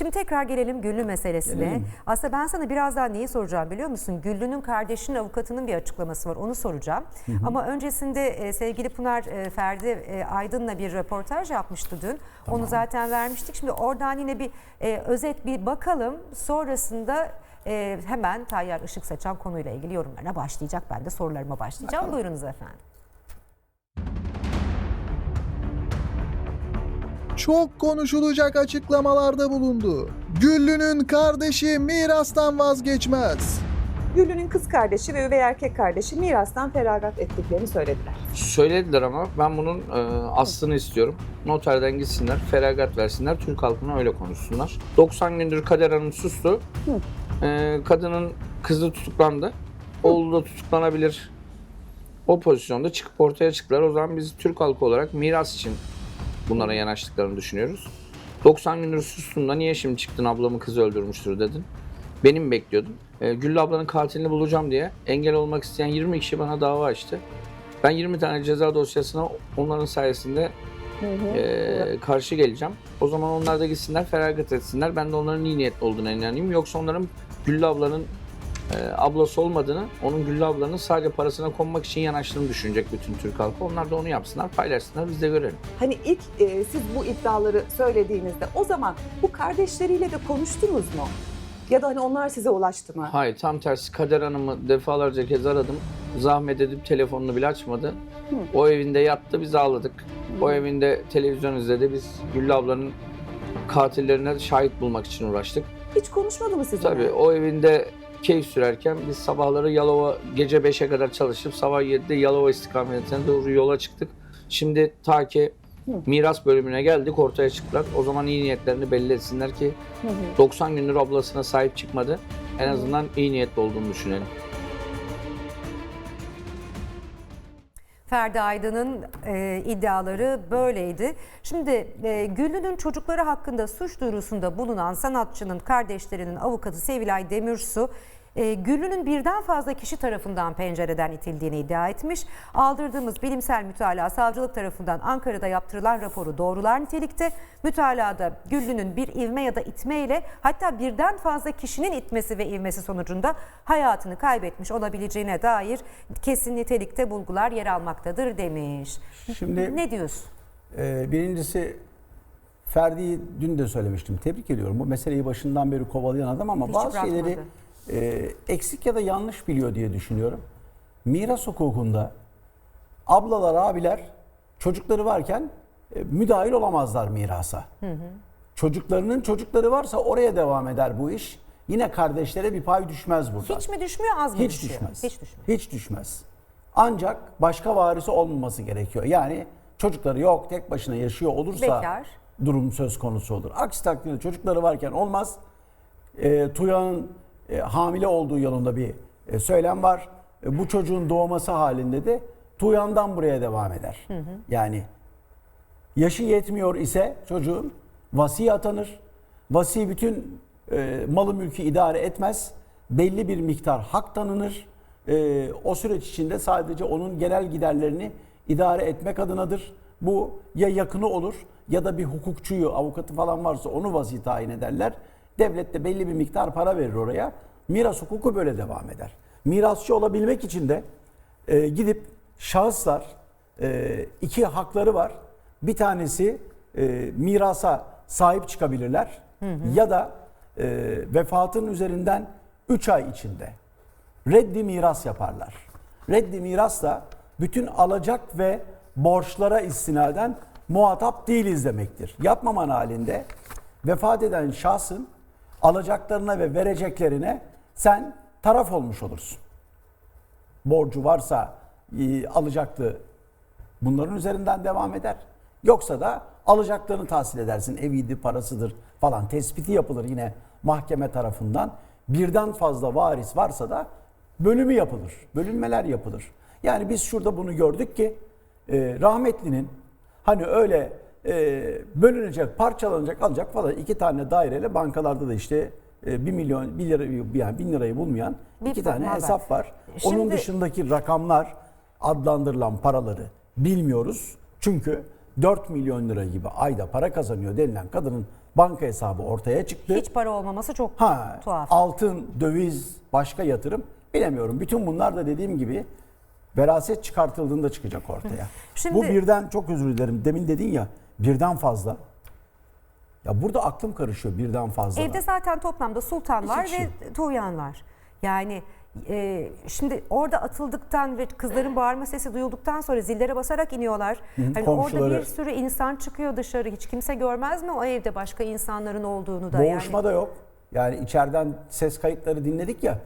Şimdi tekrar gelelim Güllü meselesine. Gelelim. Aslında ben sana birazdan neyi soracağım biliyor musun? Güllü'nün kardeşinin avukatının bir açıklaması var. Onu soracağım. Ama öncesinde e, sevgili Pınar e, Ferdi e, Aydın'la bir röportaj yapmıştı dün. Onu zaten vermiştik. Şimdi oradan yine bir e, özet bir bakalım. Sonrasında e, hemen Tayyar Işık Saçan konuyla ilgili yorumlarına başlayacak. Ben de sorularıma başlayacağım. Buyurunuz efendim. Çok konuşulacak açıklamalarda bulundu. Güllü'nün kardeşi mirastan vazgeçmez. Güllü'nün kız kardeşi ve üvey erkek kardeşi mirastan feragat ettiklerini söylediler. Söylediler ama ben bunun e, aslını istiyorum. Noterden gitsinler, feragat versinler, Türk halkına öyle konuşsunlar. 90 gündür Kader Hanım sustu. E, kadının kızı tutuklandı. Oğlu da tutuklanabilir. O pozisyonda çıkıp ortaya çıktılar. O zaman biz Türk halkı olarak miras için bunlara yanaştıklarını düşünüyoruz. 90 gündür sustun da niye şimdi çıktın ablamı kızı öldürmüştür dedin. Benim bekliyordum. E, Güllü ablanın katilini bulacağım diye engel olmak isteyen 20 kişi bana dava açtı. Ben 20 tane ceza dosyasına onların sayesinde e, karşı geleceğim. O zaman onlar da gitsinler feragat etsinler. Ben de onların iyi niyetli olduğuna inanayım. Yoksa onların Güllü ablanın e, ablası olmadığını, onun Güllü ablanın sadece parasına konmak için yanaştığını düşünecek bütün Türk halkı. Onlar da onu yapsınlar, paylaşsınlar, biz de görelim. Hani ilk e, siz bu iddiaları söylediğinizde o zaman bu kardeşleriyle de konuştunuz mu? Ya da hani onlar size ulaştı mı? Hayır, tam tersi Kader Hanım'ı defalarca kez aradım. Zahmet edip telefonunu bile açmadı. O evinde yattı, biz ağladık. O evinde televizyon izledi, biz Güllü ablanın katillerine şahit bulmak için uğraştık. Hiç konuşmadı mı sizinle? Tabii o evinde keyif sürerken biz sabahları Yalova gece 5'e kadar çalışıp sabah 7'de Yalova istikametine doğru yola çıktık. Şimdi ta ki miras bölümüne geldik ortaya çıktılar. O zaman iyi niyetlerini belli etsinler ki 90 gündür ablasına sahip çıkmadı. En azından iyi niyetli olduğunu düşünelim. Ferdi Aydın'ın e, iddiaları böyleydi. Şimdi e, Güllü'nün çocukları hakkında suç duyurusunda bulunan sanatçının kardeşlerinin avukatı Sevilay Demirsu, e, Güllü'nün birden fazla kişi tarafından pencereden itildiğini iddia etmiş. Aldırdığımız bilimsel mütalaa savcılık tarafından Ankara'da yaptırılan raporu doğrular nitelikte. Mütalaada Güllü'nün bir ivme ya da itmeyle hatta birden fazla kişinin itmesi ve ivmesi sonucunda hayatını kaybetmiş olabileceğine dair kesin nitelikte bulgular yer almaktadır demiş. Şimdi Ne diyorsun? e, birincisi Ferdi'yi dün de söylemiştim. Tebrik ediyorum. Bu meseleyi başından beri kovalayan adam ama Hiç bazı bırakmadı. E, eksik ya da yanlış biliyor diye düşünüyorum. Miras hukukunda ablalar, abiler çocukları varken e, müdahil olamazlar mirasa. Çocuklarının çocukları varsa oraya devam eder bu iş. Yine kardeşlere bir pay düşmez burada. Hiç mi düşmüyor az mı Hiç düşüyor? düşmez. Hiç düşmüyor. Hiç düşmez. Ancak başka varisi olmaması gerekiyor. Yani çocukları yok, tek başına yaşıyor olursa Bekar. durum söz konusu olur. Aksi takdirde çocukları varken olmaz. E, Tuya'nın e, hamile olduğu yolunda bir e, söylem var. E, bu çocuğun doğması halinde de Tuyan'dan buraya devam eder. Yani yaşı yetmiyor ise çocuğun vasi atanır. Vasi bütün e, malı mülkü idare etmez. Belli bir miktar hak tanınır. E, o süreç içinde sadece onun genel giderlerini idare etmek adınadır. Bu ya yakını olur ya da bir hukukçuyu, avukatı falan varsa onu vasi tayin ederler. Devlet de belli bir miktar para verir oraya. Miras hukuku böyle devam eder. Mirasçı olabilmek için de e, gidip şahıslar e, iki hakları var. Bir tanesi e, mirasa sahip çıkabilirler ya da e, vefatın üzerinden 3 ay içinde reddi miras yaparlar. Reddi miras da bütün alacak ve borçlara istinaden muhatap değiliz demektir. Yapmaman halinde vefat eden şahsın alacaklarına ve vereceklerine sen taraf olmuş olursun borcu varsa e, alacaktı bunların üzerinden devam eder. Yoksa da alacaklarını tahsil edersin. Eviydi, parasıdır falan tespiti yapılır yine mahkeme tarafından. Birden fazla varis varsa da bölümü yapılır. Bölünmeler yapılır. Yani biz şurada bunu gördük ki e, rahmetlinin hani öyle e, bölünecek, parçalanacak, alacak falan iki tane daireyle bankalarda da işte e, 1 milyon, 1 lira yani 1000 lirayı bulmayan Bir iki tane hesap var. Onun Şimdi- dışındaki rakamlar adlandırılan paraları bilmiyoruz. Çünkü 4 milyon lira gibi ayda para kazanıyor denilen kadının banka hesabı ortaya çıktı. Hiç para olmaması çok Ha, tuhaf. altın, döviz, başka yatırım bilemiyorum. Bütün bunlar da dediğim gibi veraset çıkartıldığında çıkacak ortaya. Şimdi- Bu birden çok özür dilerim. Demin dedin ya birden fazla. Ya burada aklım karışıyor birden fazla. Evde zaten toplamda Sultan var kişi. ve Tuğyan var. Yani e, şimdi orada atıldıktan ve kızların bağırma sesi duyulduktan sonra zillere basarak iniyorlar. Hani orada komşuları- bir sürü insan çıkıyor dışarı. Hiç kimse görmez mi o evde başka insanların olduğunu da? Boğuşma yani. da yok. Yani içeriden ses kayıtları dinledik ya.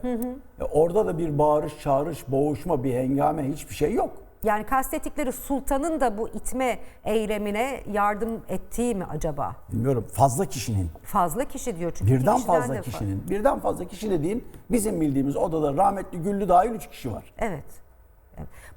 Ya orada da bir bağırış, çağırış, boğuşma, bir hengame hiçbir şey yok. Yani kastettikleri sultanın da bu itme eylemine yardım ettiği mi acaba? Bilmiyorum fazla kişinin, Fazla kişi diyor çünkü. birden de fazla fa- kişinin, birden fazla kişi dediğin bizim bildiğimiz odada rahmetli Güllü dahil 3 kişi var. Evet.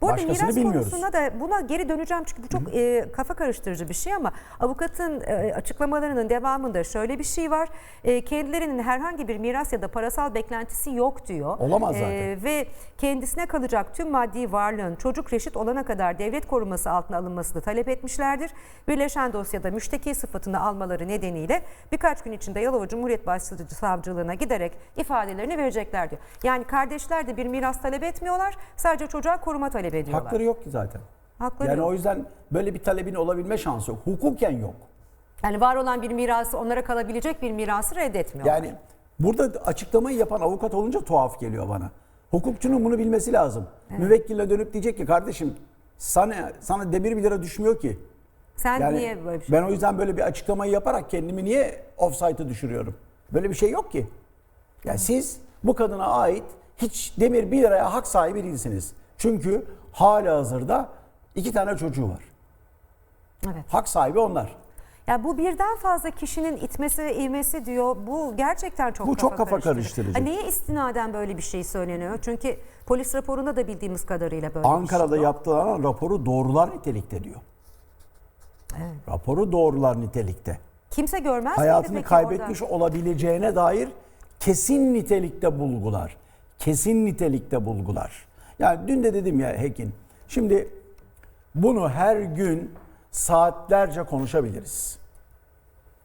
Bu arada Başkasını miras bilmiyoruz. konusunda da buna geri döneceğim çünkü bu çok e, kafa karıştırıcı bir şey ama avukatın e, açıklamalarının devamında şöyle bir şey var. E, kendilerinin herhangi bir miras ya da parasal beklentisi yok diyor. Olamaz E, zaten. ve kendisine kalacak tüm maddi varlığın çocuk reşit olana kadar devlet koruması altına alınmasını talep etmişlerdir. Birleşen dosyada müşteki sıfatını almaları nedeniyle birkaç gün içinde Yalova Cumhuriyet Başsavcılığına giderek ifadelerini verecekler diyor. Yani kardeşler de bir miras talep etmiyorlar. Sadece çocuğa koruma talep ediyorlar. Hakları yok ki zaten. Hakları yani yok. o yüzden böyle bir talebin olabilme şansı yok. Hukuken yok. Yani var olan bir mirası, onlara kalabilecek bir mirası reddetmiyorlar. Yani burada açıklamayı yapan avukat olunca tuhaf geliyor bana. Hukukçunun bunu bilmesi lazım. Müvekkille dönüp diyecek ki kardeşim sana sana demir bir lira düşmüyor ki. Sen Yani niye böyle bir şey? ben o yüzden böyle bir açıklamayı yaparak kendimi niye offside'ı düşürüyorum? Böyle bir şey yok ki. Yani siz bu kadına ait hiç demir bir liraya hak sahibi değilsiniz. Çünkü hala hazırda iki tane çocuğu var. Evet. Hak sahibi onlar. Ya bu birden fazla kişinin itmesi ve ivmesi diyor. Bu gerçekten çok Bu kafa çok kafa karıştırıcı. Ha, niye istinaden böyle bir şey söyleniyor? Çünkü polis raporunda da bildiğimiz kadarıyla böyle Ankara'da bir şey yaptılar raporu doğrular nitelikte diyor. Raporu doğrular nitelikte. Kimse görmez Hayatını kaybetmiş orada? olabileceğine dair kesin nitelikte bulgular. Kesin nitelikte bulgular. Yani dün de dedim ya Hekin. Şimdi bunu her gün saatlerce konuşabiliriz.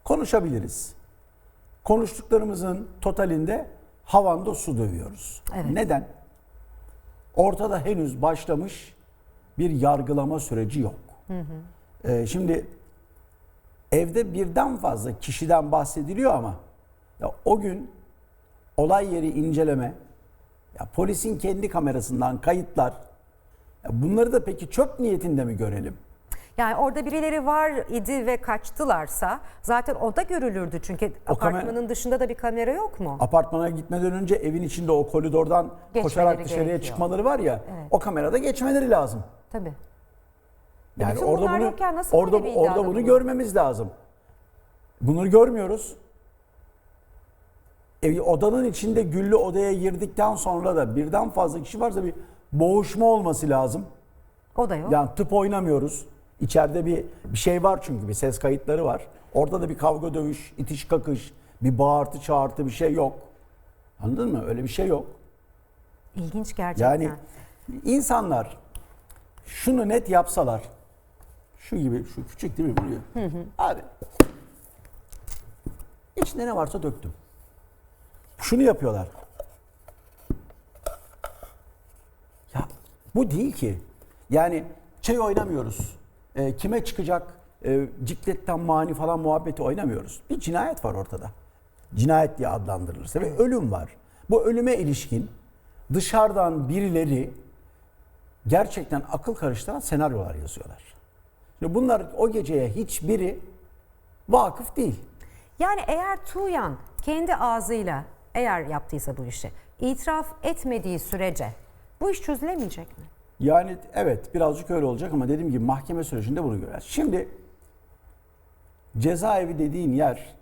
Konuşabiliriz. Konuştuklarımızın totalinde havanda su dövüyoruz. Evet. Neden? Ortada henüz başlamış bir yargılama süreci yok. Ee, şimdi evde birden fazla kişiden bahsediliyor ama ya o gün olay yeri inceleme, ya polisin kendi kamerasından kayıtlar, ya bunları da peki çöp niyetinde mi görelim? Yani orada birileri var idi ve kaçtılarsa zaten o da görülürdü çünkü O apartmanın dışında da bir kamera yok mu? Apartmana gitmeden önce evin içinde o koridordan Geçmeleri koşarak dışarıya gerekiyor. çıkmaları var ya, o kamerada geçmeleri lazım. Tabii. Yani bütün orada bunu yokken nasıl orada orada bunu bulunur? görmemiz lazım. Bunları görmüyoruz. E, odanın içinde güllü odaya girdikten sonra da birden fazla kişi varsa bir boğuşma olması lazım. O da yok. Yani tıp oynamıyoruz. İçeride bir bir şey var çünkü bir ses kayıtları var. Orada da bir kavga dövüş, itiş kakış, bir bağırtı çağırtı bir şey yok. Anladın mı? Öyle bir şey yok. İlginç gerçekten. Yani insanlar şunu net yapsalar, şu gibi, şu küçük değil mi biliyor? Abi, içinde ne varsa döktüm. Şunu yapıyorlar. Ya bu değil ki. Yani şey oynamıyoruz. E, kime çıkacak e, cikletten mani falan muhabbeti oynamıyoruz. Bir cinayet var ortada. Cinayet diye adlandırılırsa ve ölüm var. Bu ölüme ilişkin dışarıdan birileri gerçekten akıl karıştıran senaryolar yazıyorlar. Şimdi bunlar o geceye hiçbiri vakıf değil. Yani eğer Tuğyan kendi ağzıyla eğer yaptıysa bu işi itiraf etmediği sürece bu iş çözülemeyecek mi? Yani evet birazcık öyle olacak ama dediğim gibi mahkeme sürecinde bunu göreceğiz. Şimdi cezaevi dediğin yer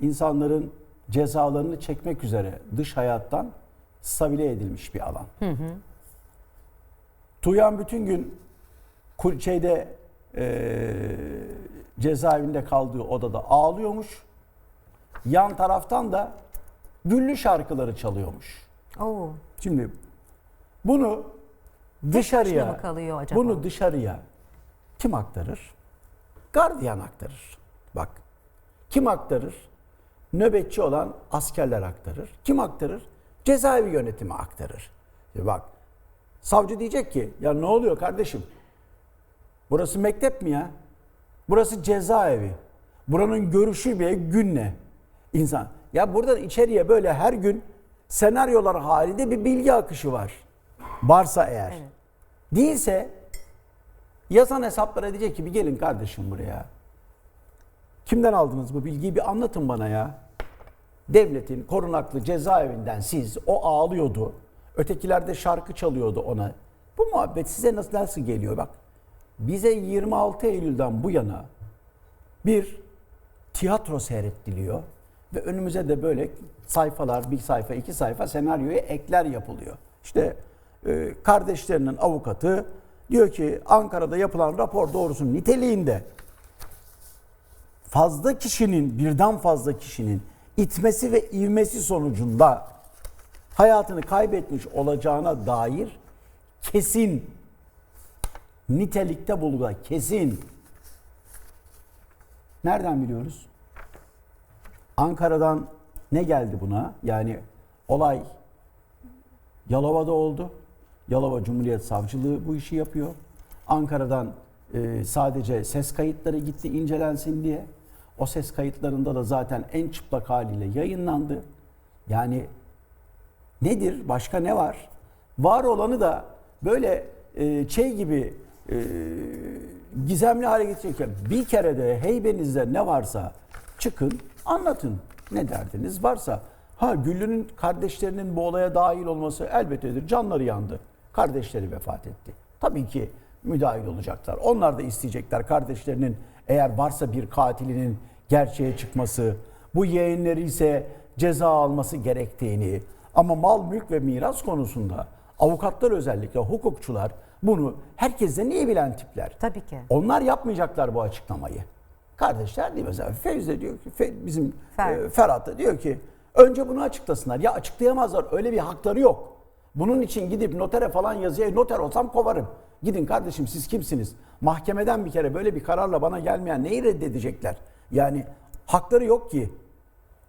insanların cezalarını çekmek üzere dış hayattan stabile edilmiş bir alan. Tuğyan bütün gün şeyde eee, cezaevinde kaldığı odada ağlıyormuş. Yan taraftan da güllü şarkıları çalıyormuş. Oo. Şimdi bunu dışarıya mı kalıyor acaba? bunu dışarıya kim aktarır? Gardiyan aktarır. Bak Kim aktarır? Nöbetçi olan askerler aktarır. Kim aktarır? Cezaevi yönetimi aktarır. Şimdi bak savcı diyecek ki ya ne oluyor kardeşim? Burası mektep mi ya? Burası cezaevi. Buranın görüşü bir gün ne? İnsan. Ya buradan içeriye böyle her gün senaryolar halinde bir bilgi akışı var. Varsa eğer. Değilse yazan hesaplara diyecek ki bir gelin kardeşim buraya. Kimden aldınız bu bilgiyi bir anlatın bana ya. Devletin korunaklı cezaevinden siz o ağlıyordu. Ötekiler de şarkı çalıyordu ona. Bu muhabbet size nasıl nasıl geliyor bak. Bize 26 Eylül'den bu yana bir tiyatro seyrettiliyor ve önümüze de böyle sayfalar, bir sayfa, iki sayfa senaryoya ekler yapılıyor. İşte e, kardeşlerinin avukatı diyor ki Ankara'da yapılan rapor doğrusu niteliğinde fazla kişinin, birden fazla kişinin itmesi ve ivmesi sonucunda hayatını kaybetmiş olacağına dair kesin nitelikte bulgular kesin. Nereden biliyoruz? Ankara'dan ne geldi buna? Yani olay Yalova'da oldu. Yalova Cumhuriyet Savcılığı bu işi yapıyor. Ankara'dan e, sadece ses kayıtları gitti incelensin diye. O ses kayıtlarında da zaten en çıplak haliyle yayınlandı. Yani nedir? Başka ne var? Var olanı da böyle e, şey gibi e, gizemli hale getirirken bir kere de heybenizde ne varsa çıkın anlatın. Ne derdiniz varsa. Ha Güllü'nün kardeşlerinin bu olaya dahil olması elbettedir. Canları yandı. Kardeşleri vefat etti. Tabii ki müdahil olacaklar. Onlar da isteyecekler kardeşlerinin eğer varsa bir katilinin gerçeğe çıkması, bu yeğenleri ise ceza alması gerektiğini ama mal, mülk ve miras konusunda avukatlar özellikle hukukçular bunu herkese niye bilen tipler? Tabii ki. Onlar yapmayacaklar bu açıklamayı. Kardeşler değil mesela Feyz de diyor ki Fe- bizim Fer- e, Ferhat da diyor ki önce bunu açıklasınlar. Ya açıklayamazlar öyle bir hakları yok. Bunun için gidip notere falan yazıya noter olsam kovarım. Gidin kardeşim siz kimsiniz? Mahkemeden bir kere böyle bir kararla bana gelmeyen neyi reddedecekler? Yani hakları yok ki.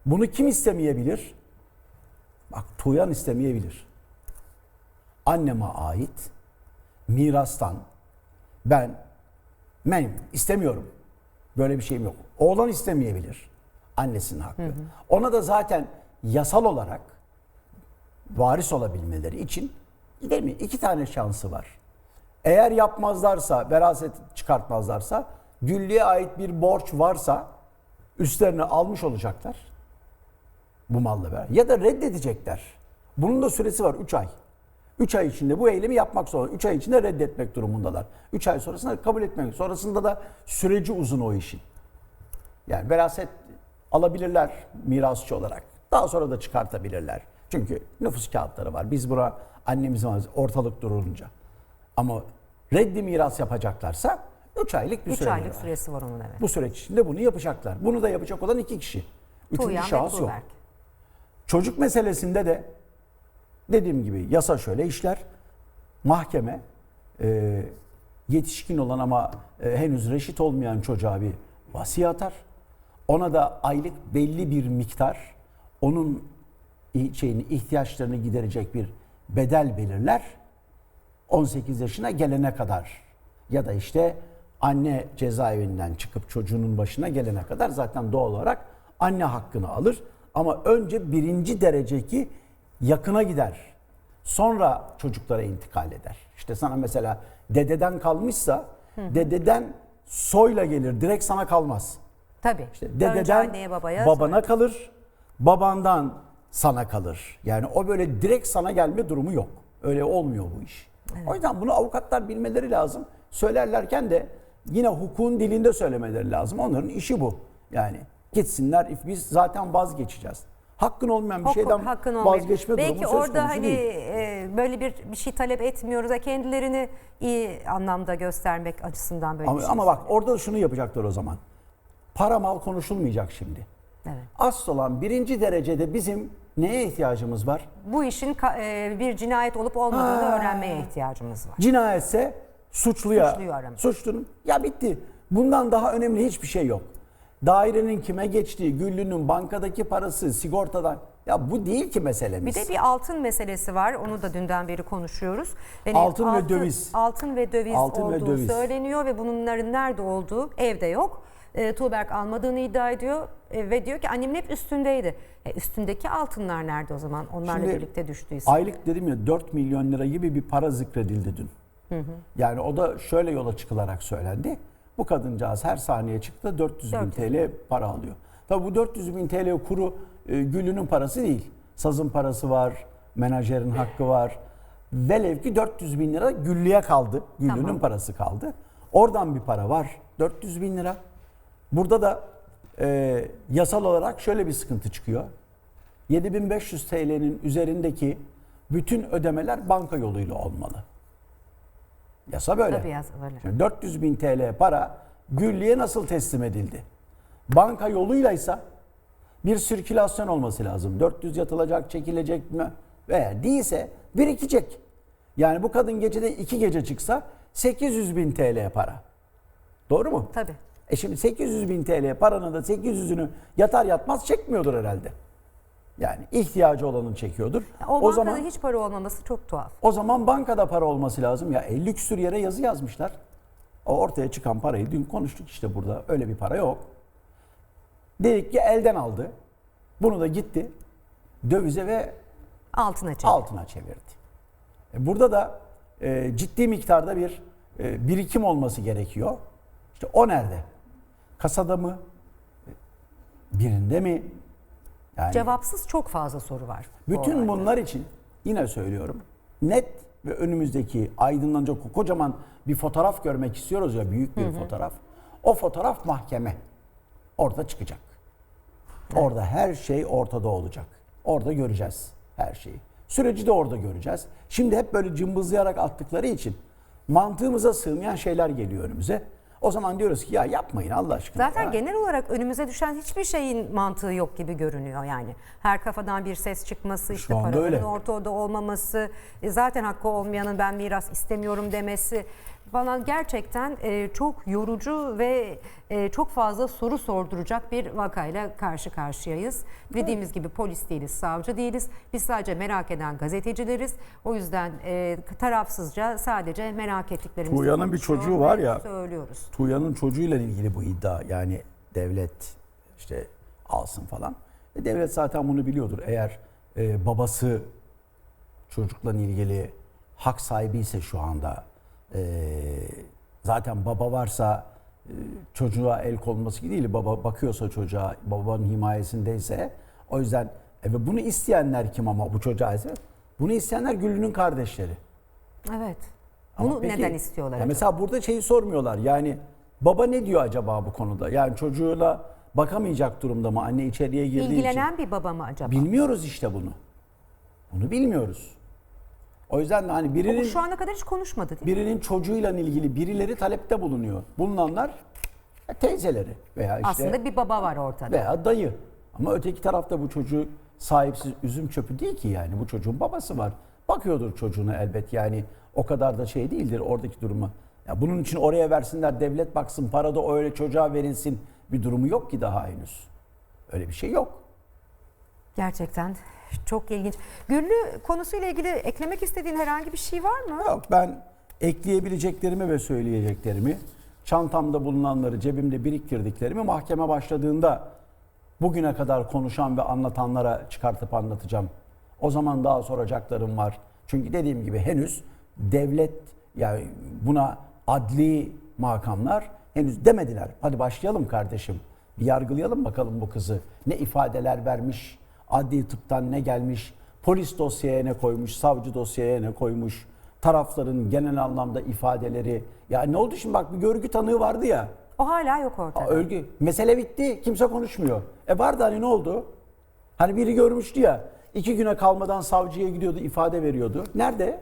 Bunu kim istemeyebilir? Bak Tuğyan istemeyebilir. Anneme ait mirastan ben ben istemiyorum. Böyle bir şeyim yok. Oğlan istemeyebilir. Annesinin hakkı. Ona da zaten yasal olarak varis olabilmeleri için değil mi? İki tane şansı var. Eğer yapmazlarsa, veraset çıkartmazlarsa, Güllü'ye ait bir borç varsa üstlerine almış olacaklar. Bu malla beraber. Ya da reddedecekler. Bunun da süresi var 3 ay. 3 ay içinde bu eylemi yapmak zorunda. 3 ay içinde reddetmek durumundalar. 3 ay sonrasında kabul etmek. Sonrasında da süreci uzun o işin. Yani veraset alabilirler mirasçı olarak. Daha sonra da çıkartabilirler. Çünkü nüfus kağıtları var. Biz buna annemizin ortalık durulunca. Ama reddi miras yapacaklarsa 3 aylık bir 3 süre aylık var. süresi var onun evet. Bu süreç içinde bunu yapacaklar. Bunu da yapacak olan iki kişi. Üçüncü Tuğyan şahıs yok. Çocuk meselesinde de dediğim gibi yasa şöyle işler. Mahkeme e, yetişkin olan ama e, henüz reşit olmayan çocuğa bir vasiye atar. Ona da aylık belli bir miktar onun şeyini ihtiyaçlarını giderecek bir bedel belirler. 18 yaşına gelene kadar ya da işte anne cezaevinden çıkıp çocuğunun başına gelene kadar zaten doğal olarak anne hakkını alır. Ama önce birinci dereceki yakına gider. Sonra çocuklara intikal eder. İşte sana mesela dededen kalmışsa dededen soyla gelir direkt sana kalmaz. Tabii. İşte Önce dededen anneye babaya babana sonra- kalır, babandan sana kalır. Yani o böyle direkt sana gelme durumu yok. Öyle olmuyor bu iş. O yüzden bunu avukatlar bilmeleri lazım. Söylerlerken de yine hukukun dilinde söylemeleri lazım. Onların işi bu. Yani gitsinler biz zaten vazgeçeceğiz. Hakkın olmayan bir Hukuk, şeyden hakkın olmayan. vazgeçme Belki durumu söz orada hani değil. e, böyle bir bir şey talep etmiyoruz da kendilerini iyi anlamda göstermek açısından böyle Ama, bir şey. ama bak orada da şunu yapacaklar o zaman. Para mal konuşulmayacak şimdi. Evet. Asıl olan birinci derecede bizim neye ihtiyacımız var? Bu işin e, bir cinayet olup olmadığını Ha. öğrenmeye ihtiyacımız var. Cinayetse suçluya. Suçluyu aramak. Suçlunun. Ya bitti. Bundan daha önemli hiçbir şey yok. Dairenin kime geçtiği, Güllü'nün bankadaki parası, sigortadan. Ya bu değil ki Bir meselemiz. de bir altın meselesi var. Onu da dünden beri konuşuyoruz. Yani Altın ve döviz. Altın ve döviz Altın ve olduğu döviz. söyleniyor ve bunların nerede olduğu evde yok. E, Tuğberk almadığını iddia ediyor e, ve diyor ki annemin hep üstündeydi. E, üstündeki altınlar nerede o zaman? Onlarla Şimdi birlikte düştüyse. Aylık dedim ya 4 milyon lira gibi bir para zikredildi dün. Yani o da şöyle yola çıkılarak söylendi. Bu kadıncağız her saniye çıktı 400 bin 400 TL para alıyor. Tabi bu 400 bin TL kuru e, Güllü'nün parası değil. Sazın parası var, menajerin hakkı var. Velev ki 400 bin lira Güllü'ye kaldı. Güllü'nün Tamam. parası kaldı. Oradan bir para var. 400 bin lira. Burada da e, yasal olarak şöyle bir sıkıntı çıkıyor. 7500 TL'nin üzerindeki bütün ödemeler banka yoluyla olmalı. Yasa böyle. Tabii yasa böyle. Şimdi 400 bin TL para Güllü'ye nasıl teslim edildi? Banka yoluylaysa bir sirkülasyon olması lazım. 400 yatılacak, çekilecek mi? Veya değilse birikecek. Yani bu kadın gecede iki gece çıksa 800 bin TL para. Doğru mu? Tabii. E şimdi 800 bin TL paranın da 800'ünü yatar yatmaz çekmiyordur herhalde. Yani ihtiyacı olanın çekiyordur. O, o bankada zaman hiç para olmaması çok tuhaf. o zaman bankada para olması lazım. Ya 50 küsür yere yazı yazmışlar. O ortaya çıkan parayı dün konuştuk işte burada. Öyle bir para yok. Dedik ki elden aldı. Bunu da gitti dövize ve Altına çevir. altına çevirdi. E, Burada da e, ciddi miktarda bir e, birikim olması gerekiyor. İşte o nerede? Kasada mı? Birinde mi? Yani Cevapsız çok fazla soru var. bütün bunlar için yine söylüyorum. Net ve önümüzdeki aydınlanacak kocaman bir fotoğraf görmek istiyoruz ya büyük bir fotoğraf. O fotoğraf mahkeme. Orada çıkacak. Orada her şey ortada olacak. Orada göreceğiz her şeyi. Süreci de orada göreceğiz. Şimdi hep böyle cımbızlayarak attıkları için mantığımıza sığmayan şeyler geliyor önümüze. O zaman diyoruz ki ya yapmayın Allah aşkına. Zaten ya. genel olarak önümüze düşen hiçbir şeyin mantığı yok gibi görünüyor yani. Her kafadan bir ses çıkması, işte paranın öyle. ortada olmaması, e, zaten hakkı olmayanın ben miras istemiyorum demesi bana gerçekten e, çok yorucu ve e, çok fazla soru sorduracak bir vakayla karşı karşıyayız. Dediğimiz gibi polis değiliz, savcı değiliz. Biz sadece merak eden gazetecileriz. O yüzden e, tarafsızca sadece merak ettiklerimizi Tuğya'nın bir çocuğu var ya. Söylüyoruz. Tuğya'nın çocuğuyla ilgili bu iddia yani devlet işte alsın falan. E devlet zaten bunu biliyordur. Eğer e, babası çocukla ilgili hak sahibi ise şu anda e, zaten baba varsa e, çocuğa el konulması gibi değil. Baba bakıyorsa çocuğa babanın himayesindeyse o yüzden e, ve bunu isteyenler kim ama bu çocuğa ise bunu isteyenler Güllü'nün kardeşleri. Evet. Ama Bunu peki, neden istiyorlar? ya acaba? mesela burada şeyi sormuyorlar. Yani baba ne diyor acaba bu konuda? Yani çocuğuna bakamayacak durumda mı? Anne içeriye girdiği İlgilenen bir baba mı acaba? için. Bilmiyoruz işte bunu. Bunu bilmiyoruz. O yüzden de hani birinin şu ana kadar hiç konuşmadı değil mi? birinin çocuğuyla ilgili birileri talepte bulunuyor. Bulunanlar ya teyzeleri veya işte Aslında bir baba var ortada. veya dayı. Ama öteki tarafta bu çocuk sahipsiz üzüm çöpü değil ki yani. Bu çocuğun babası var. Bakıyordur çocuğuna elbet yani o kadar da şey değildir oradaki duruma. Ya bunun için oraya versinler devlet baksın para da öyle çocuğa verilsin bir durumu yok ki daha henüz. Öyle bir şey yok. Gerçekten çok ilginç. Güllü konusuyla ilgili eklemek istediğin herhangi bir şey var mı? Yok ben ekleyebileceklerimi ve söyleyeceklerimi çantamda bulunanları cebimde biriktirdiklerimi mahkeme başladığında bugüne kadar konuşan ve anlatanlara çıkartıp anlatacağım. O zaman daha soracaklarım var. Çünkü dediğim gibi henüz devlet yani buna adli makamlar henüz demediler. Hadi başlayalım kardeşim. Bir yargılayalım bakalım bu kızı. Ne ifadeler vermiş, adli tıptan ne gelmiş, polis dosyaya ne koymuş, savcı dosyaya ne koymuş, tarafların genel anlamda ifadeleri. Ya ne oldu şimdi bak bir görgü tanığı vardı ya. O hala yok ortada. Aa, Örgü. Mesele bitti. Kimse konuşmuyor. E vardı hani ne oldu? Hani biri görmüştü ya. iki güne kalmadan savcıya gidiyordu, ifade veriyordu. Nerede?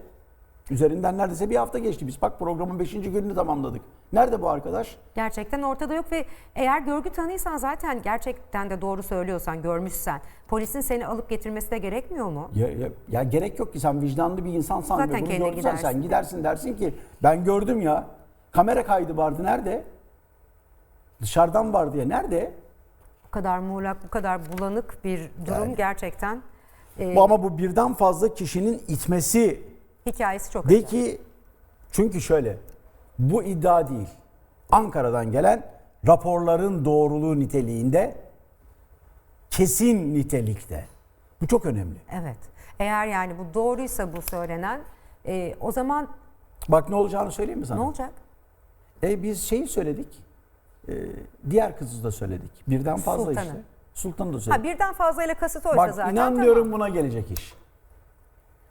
Üzerinden neredeyse bir hafta geçti. Biz bak programın 5. gününü tamamladık. Nerede bu arkadaş? Gerçekten ortada yok ve eğer görgü tanıysan zaten gerçekten de doğru söylüyorsan, görmüşsen polisin seni alıp getirmesi de gerekmiyor mu? Ya, ya, ya gerek yok ki sen vicdanlı bir insansan Zaten ve bunu kendin gördüysen sen gidersin. gidersin dersin ki ben gördüm ya. Kamera kaydı vardı nerede? Dışarıdan vardı ya nerede? kadar muğlak, bu kadar bulanık bir durum Yani. gerçekten e, Bu ama bu birden fazla kişinin itmesi hikayesi çok de acı. ki çünkü şöyle bu iddia değil. Ankara'dan gelen raporların doğruluğu niteliğinde kesin nitelikte. Bu çok önemli. Evet. Eğer yani bu doğruysa bu söylenen e, o zaman Bak ne olacağını söyleyeyim mi sana? ne olacak? E biz şeyi söyledik. E, diğer kızı da söyledik. Birden fazla Sultanı. işte. Sultan'ı da Ha söyledik. birden fazlayla kasıt oysa Bak zaten. inanmıyorum tamam. buna gelecek iş.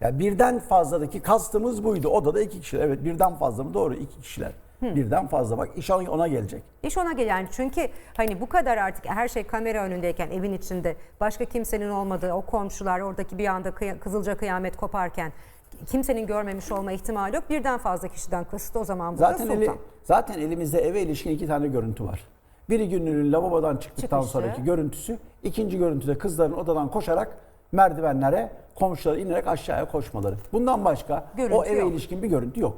Ya birden fazladaki kastımız buydu. Odada iki kişiler. Evet birden fazla mı? Doğru iki kişiler. Birden fazla. Bak iş ona gelecek. İş ona gel yani çünkü hani bu kadar artık her şey kamera önündeyken evin içinde başka kimsenin olmadığı o komşular oradaki bir anda kıya- kızılca kıyamet koparken kimsenin görmemiş olma ihtimali yok. Birden fazla kişiden kasıt o zaman burada Zaten sultan. eli, zaten elimizde eve ilişkin iki tane görüntü var. Biri Güllü'nün lavabodan çıktıktan Çıkışı. sonraki görüntüsü. ikinci görüntüde kızların odadan koşarak merdivenlere komşulara inerek aşağıya koşmaları. Bundan başka Görüntü o eve yok. ilişkin bir görüntü yok.